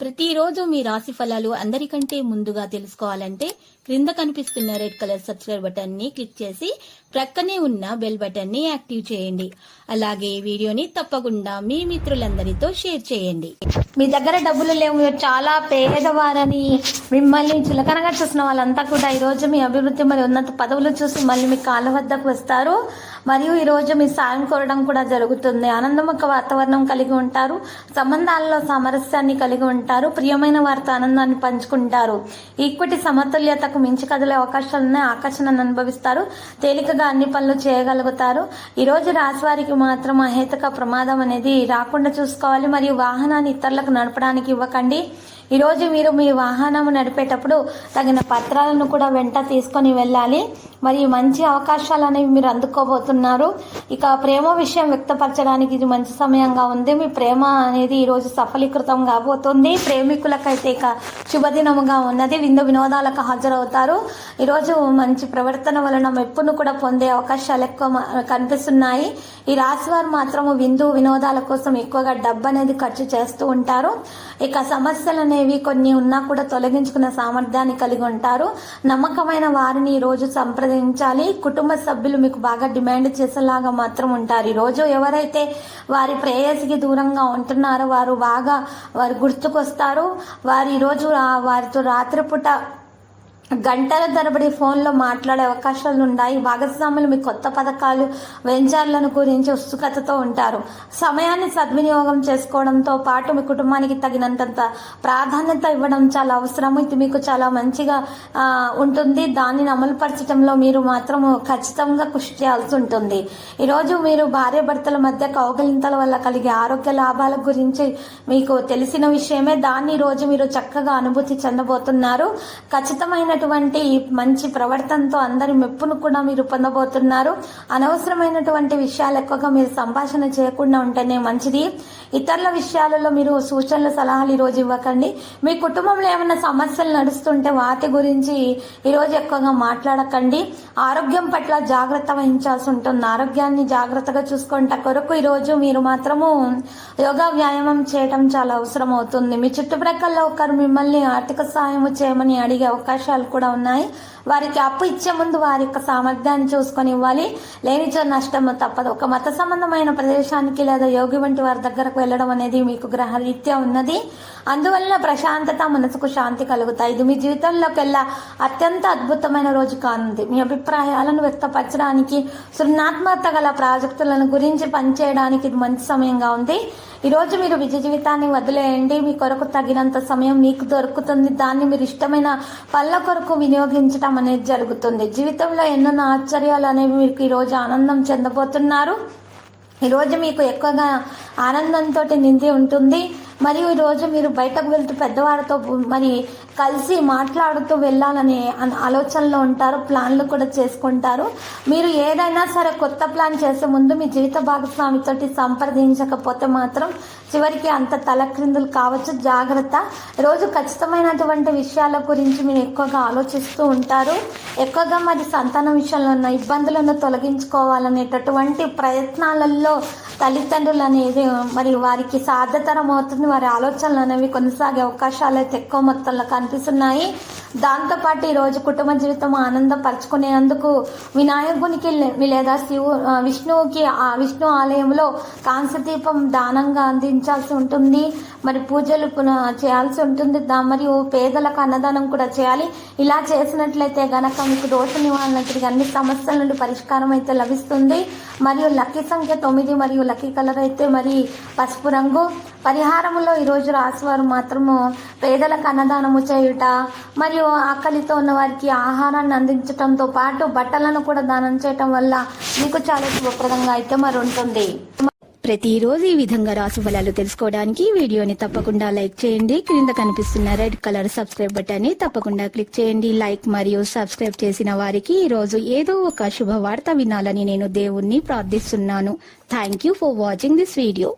ప్రతిరోజు మీ రాశి ఫలాలు అందరికంటే ముందుగా తెలుసుకోవాలంటే క్రింద కనిపిస్తున్న రెడ్ కలర్ సబ్స్క్రైబ్ బటన్ని క్లిక్ చేసి ప్రక్కనే ఉన్న బెల్ బటన్ని యాక్టివ్ చేయండి. అలాగే ఈ వీడియోని తప్పకుండా మీ మిత్రులందరితో షేర్ చేయండి. మీ దగ్గర డబ్బులు లేవు. మీరు చాలా పేదవారని మిమ్మల్ని చులకనగా చూసిన వాళ్ళంతా కూడా ఈ రోజు మీ అభివృద్ధి మరి ఉన్నత పదవులు చూసి మళ్ళీ మీ కాళ్ళ వద్దకు వస్తారు. మరియు ఈ రోజు మీ సాయం కోరడం కూడా జరుగుతుంది. ఆనందముఖ వాతావరణం కలిగి ఉంటారు. సంబంధాలలో సామరస్యాన్ని కలిగి ఉంటారు. ప్రియమైన వారితో ఆనందాన్ని పంచుకుంటారు. ఈక్విటీ సమతుల్యతకు మించి కదిలే అవకాశాలను ఆకర్షణను అనుభవిస్తారు. తేలికగా అన్ని పనులు చేయగలుగుతారు. ఈ రోజు రాశి వారికి మాత్రం అహేతుక ప్రమాదం అనేది రాకుండా చూసుకోవాలి. మరియు వాహనాన్ని ఇతరులకు నడపడానికి ఇవ్వకండి. ఈరోజు మీరు మీ వాహనం నడిపేటప్పుడు తగిన పత్రాలను కూడా వెంట తీసుకొని వెళ్ళాలి. మరియు మంచి అవకాశాలు అనేవి మీరు అందుకోబోతున్నారు. ఇక ప్రేమ విషయం వ్యక్తపరచడానికి ఇది మంచి సమయంగా ఉంది. మీ ప్రేమ అనేది ఈరోజు సఫలీకృతం కాబోతుంది. ప్రేమికులకైతే ఇక శుభదినముగా ఉన్నది. విందు వినోదాలకు హాజరవుతారు. ఈరోజు మంచి ప్రవర్తన వలన మెప్పును కూడా పొందే అవకాశాలు ఎక్కువ కనిపిస్తున్నాయి. ఈ రాశి వారు మాత్రము విందు వినోదాల కోసం ఎక్కువగా డబ్బు అనేది ఖర్చు చేస్తూ ఉంటారు. ఇక సమస్యలు అనేవి కొన్ని ఉన్నా కూడా తొలగించుకునే సామర్థ్యాన్ని కలిగి ఉంటారు. నమ్మకమైన వారిని ఈరోజు రోజు సంప్రదించాలి. కుటుంబ సభ్యులు మీకు బాగా డిమాండ్ చేసేలాగా మాత్రం ఉంటారు. ఈరోజు రోజు ఎవరైతే వారి ప్రేయసికి దూరంగా ఉంటున్నారో వారు బాగా వారు గుర్తుకొస్తారు. వారు ఈరోజు వారితో రాత్రిపూట గంటల తరబడి ఫోన్లో మాట్లాడే అవకాశాలు ఉన్నాయి. భాగస్వాములు మీ కొత్త పథకాలు వెంచర్లను గురించి ఉత్సుకతతో ఉంటారు. సమయాన్ని సద్వినియోగం చేసుకోవడంతో పాటు మీ కుటుంబానికి తగినంత ప్రాధాన్యత ఇవ్వడం చాలా అవసరం. ఇది మీకు చాలా మంచిగా ఉంటుంది. దానిని అమలుపరచడంలో మీరు మాత్రం ఖచ్చితంగా కృషి చేయాల్సి ఉంటుంది. ఈరోజు మీరు భార్య భర్తల మధ్య కౌగలింతల వల్ల కలిగే ఆరోగ్య లాభాల గురించి మీకు తెలిసిన విషయమే. దాన్ని ఈరోజు రోజు మీరు చక్కగా అనుభూతి చెందబోతున్నారు. ఖచ్చితమైన అనవసరమైనటువంటి మంచి ప్రవర్తనతో అందరి మెప్పును కూడా మీరు పొందబోతున్నారు. అనవసరమైనటువంటి విషయాలు ఎక్కువగా మీరు సంభాషణ చేయకుండా ఉంటేనే మంచిది. ఇతరుల విషయాలలో మీరు సూచనలు సలహాలు ఈరోజు ఇవ్వకండి. మీ కుటుంబంలో ఏమైనా సమస్యలు నడుస్తుంటే వాటి గురించి ఈరోజు ఎక్కువగా మాట్లాడకండి. ఆరోగ్యం పట్ల జాగ్రత్త వహించాల్సి ఉంటుంది. ఆరోగ్యాన్ని జాగ్రత్తగా చూసుకుంట కొరకు ఈ రోజు మీరు మాత్రము యోగా వ్యాయామం చేయటం చాలా అవసరం అవుతుంది మీ చుట్టుప్రక్కల ఒకరు మిమ్మల్ని ఆర్థిక సాయం చేయమని అడిగే అవకాశాలు కూడా ఉన్నాయి. వారికి అప్పు ఇచ్చే ముందు వారి యొక్క సామర్థ్యాన్ని చూసుకొని ఇవ్వాలి. లేనిచో నష్టం తప్పదు. ఒక మత సంబంధమైన ప్రదేశానికి లేదా యోగి వంటి వారి దగ్గరకు వెళ్ళడం అనేది మీకు గ్రహరీత్యా ఉన్నది. అందువలన ప్రశాంతత మనసుకు శాంతి కలుగుతాయి. ఇది మీ జీవితంలోకెల్లా అత్యంత అద్భుతమైన రోజు కానుంది. మీ అభిప్రాయాలను వ్యక్తపరచడానికి సృజనాత్మకత గల ప్రాజెక్టులను గురించి పనిచేయడానికి ఇది మంచి సమయంగా ఉంది. ఈ రోజు మీరు విజయ జీవితాన్ని వదిలేయండి. మీ కొరకు తగినంత సమయం మీకు దొరుకుతుంది. దాన్ని మీరు ఇష్టమైన పళ్ళ కొరకు వినియోగించడం అనేది జరుగుతుంది. జీవితంలో ఎన్నెన్నో ఆశ్చర్యాలు అనేవి మీకు ఈరోజు ఆనందం చెందబోతున్నారు. ఈరోజు మీకు ఎక్కువగా ఆనందంతో నింది ఉంటుంది. మరియు ఈరోజు మీరు బయటకు వెళ్తూ పెద్దవారితో మరి కలిసి మాట్లాడుతూ వెళ్ళాలనే ఆలోచనలో ఉంటారు ప్లాన్లు కూడా చేసుకుంటారు. మీరు ఏదైనా సరే కొత్త ప్లాన్ చేసే ముందు మీ జీవిత భాగస్వామితోటి సంప్రదించకపోతే మాత్రం చివరికి అంత తలక్రిందులు కావచ్చు. జాగ్రత్త. రోజు ఖచ్చితమైనటువంటి విషయాల గురించి మీరు ఎక్కువగా ఆలోచిస్తూ ఉంటారు. ఎక్కువగా మరి సంతానం విషయంలో ఉన్న ఇబ్బందులను తొలగించుకోవాలనేటటువంటి ప్రయత్నాలలో తల్లిదండ్రులు అనేది మరి వారికి సాధ్యతరం అవుతుంది. వారి ఆలోచనలు అనేవి కొనసాగే అవకాశాలు అయితే ఎక్కువ మొత్తంలో కనిపిస్తున్నాయి దాంతోపాటు ఈరోజు కుటుంబ జీవితం ఆనందపరచుకునేందుకు వినాయకునికి లే- లేదా శివు విష్ణువుకి ఆ విష్ణు ఆలయంలో కాంసదీపం దానంగా అందించాల్సి ఉంటుంది. మరి పూజలు చేయాల్సి ఉంటుంది. దా మరియు పేదలకు అన్నదానం కూడా చేయాలి. ఇలా చేసినట్లయితే గనక మీకు దోష నివారణ తిరిగి అన్ని సమస్యల నుండి పరిష్కారం అయితే లభిస్తుంది. మరియు లక్కీ సంఖ్య తొమ్మిది మరియు లక్కీ కలర్ అయితే మరి పసుపు రంగు. పరిహారములో ఈరోజు రాశివారు మాత్రము పేదలకు అన్నదానము చేయుట మరియు ఆకలితో ఉన్న వారికి ఆహారాన్ని అందించడంతో పాటు బట్టలను కూడా దానం చేయటం వల్ల మీకు చాలా శుభప్రదంగా అయితే మరి ఉంటుంది ప్రతిరోజు ఈ విధంగా రాసు ఫలాలు తెలుసుకోవడానికి వీడియోని తప్పకుండా లైక్ చేయండి. క్రింద కనిపిస్తున్న రెడ్ కలర్ సబ్స్క్రైబ్ బటన్ని తప్పకుండా క్లిక్ చేయండి. లైక్ మరియు సబ్స్క్రైబ్ చేసిన వారికి ఈ రోజు ఏదో ఒక శుభవార్త వినాలని నేను దేవుణ్ణి ప్రార్థిస్తున్నాను. Thank you for watching this video